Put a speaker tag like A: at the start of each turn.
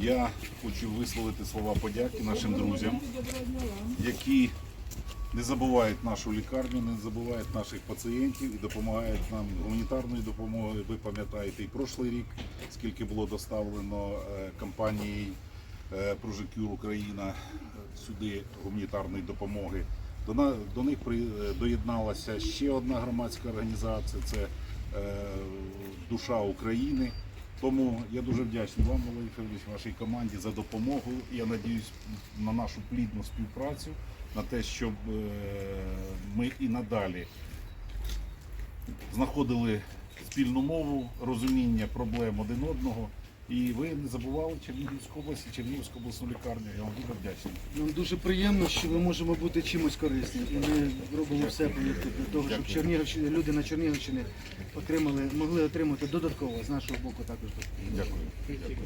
A: Я хочу висловити слова подяки нашим друзям, які не забувають нашу лікарню, не забувають наших пацієнтів і допомагають нам гуманітарною допомогою. Ви пам'ятаєте і прошлий рік, скільки було доставлено е, компанією е, Прожекюр Україна е, сюди гуманітарної допомоги. До, них при, доєдналася ще одна громадська організація це Душа України. Тому я дуже вдячний вам, Валерій Федорович, вашій команді за допомогу. Я надіюсь на нашу плідну співпрацю, на те, щоб е, ми і надалі знаходили спільну мову, розуміння проблем один одного. І ви не забували Чернігівську область і Чернігівську обласну лікарню. Я вам дуже вдячний.
B: Нам дуже приємно, що ми можемо бути чимось корисним. І ми робимо все повірте, для того, щоб Чернігівщини, люди на Чернігівщині отримали, могли отримати додатково з нашого боку також.
A: Дякую. Дякую.